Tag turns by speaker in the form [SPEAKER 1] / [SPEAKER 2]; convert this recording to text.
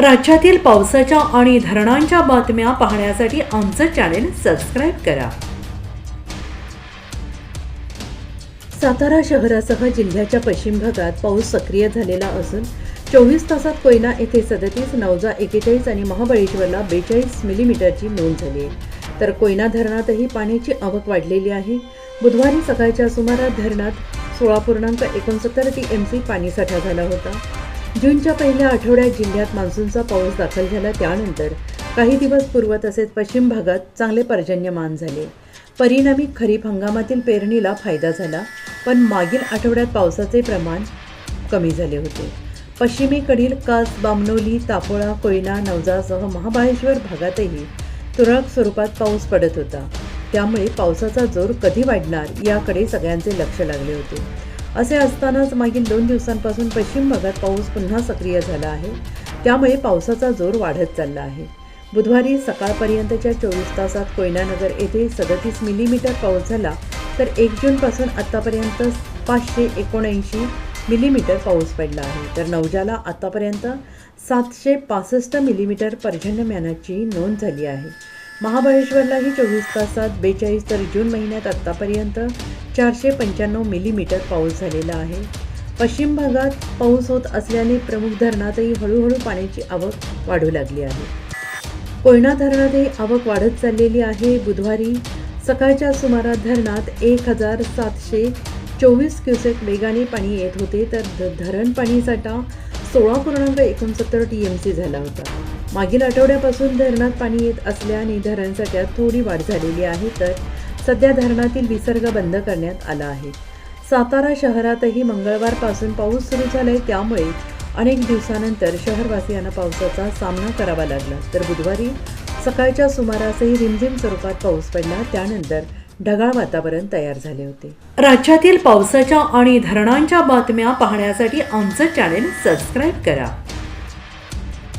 [SPEAKER 1] राज्यातील पावसाच्या आणि धरणांच्या बातम्या पाहण्यासाठी आमचं चॅनेल सबस्क्राईब करा. सातारा शहरासह जिल्ह्याच्या पश्चिम भागात पाऊस सक्रिय झालेला असून चोवीस तासात कोयना येथे सदतीस नवजा एकेचाळीस आणि महाबळेश्वरला बेचाळीस मिलीमीटरची नोंद झाली आहे. तर कोयना धरणातही पाण्याची आवक वाढलेली आहे. बुधवारी सकाळच्या सुमारास धरणात सोळा पूर्णांक एकोणसत्तर टी एम सी पाणीसाठा झाला होता. जूनच्या पहिल्या आठवड्यात जिल्ह्यात मान्सूनचा पाऊस दाखल झाला. त्यानंतर काही दिवस पूर्व तसेच पश्चिम भागात चांगले पर्जन्यमान झाले. परिणामी खरीप हंगामातील पेरणीला फायदा झाला पण मागील आठवड्यात पावसाचे प्रमाण कमी झाले होते. पश्चिमेकडील कास बामनोली तापोळा कोयना नवजासह महाबळेश्वर भागातही तुरळक स्वरूपात पाऊस पडत होता. त्यामुळे पावसाचा जोर कधी वाढणार याकडे सगळ्यांचे लक्ष लागले होते. असे असतानाच मागील दोन दिवसांपासून पश्चिम भागात पाऊस पुन्हा सक्रिय झाला आहे. त्यामुळे पावसाचा जोर वाढत चालला आहे. बुधवारी सकाळपर्यंतच्या चोवीस तासात कोयनानगर येथे सदतीस मिलीमीटर पाऊस झाला तर एक जूनपासून आत्तापर्यंत पाचशे एकोणऐंशी मिलीमीटर पाऊस पडला आहे. तर नवजाला आत्तापर्यंत सातशे पासष्ट मिलीमीटर पर्जन्यमानाची नोंद झाली आहे. महाबळेश्वरलाही चोवीस तासात बेचाळीस तर जून महिन्यात आत्तापर्यंत चारशे पंच्याण्णव मिलीमीटर पाऊस झालेला आहे. पश्चिम भागात पाऊस होत असल्याने प्रमुख धरणातही हळूहळू पाण्याची आवक वाढू लागली आहे. कोयना धरणातही आवक वाढत चाललेली आहे. बुधवारी सकाळच्या सुमारास धरणात एक हजार सातशे चोवीस क्युसेक वेगाने पाणी येत होते तर ध- धरण पाणीसाठा सोळा पूर्णांक एकोणसत्तर टी एम सी झाला होता. मागील आठवड्यापासून धरणात पाणी येत असल्याने धरणसाठ्यात थोडी वाढ झालेली आहे तर सध्या धरणातील विसर्ग बंद करण्यात आला आहे. सातारा शहरातही मंगळवारपासून पाऊस सुरू झालाय त्यामुळे अनेक दिवसानंतर शहरवासियांना पावसाचा सामना करावा लागला. तर बुधवारी सकाळच्या सुमारासही रिमझिम स्वरूपात पाऊस पडला त्यानंतर ढगाळ वातावरण तयार झाले होते. राज्यातील पावसाच्या आणि धरणांच्या बातम्या पाहण्यासाठी आमचं चॅनेल सबस्क्राईब करा.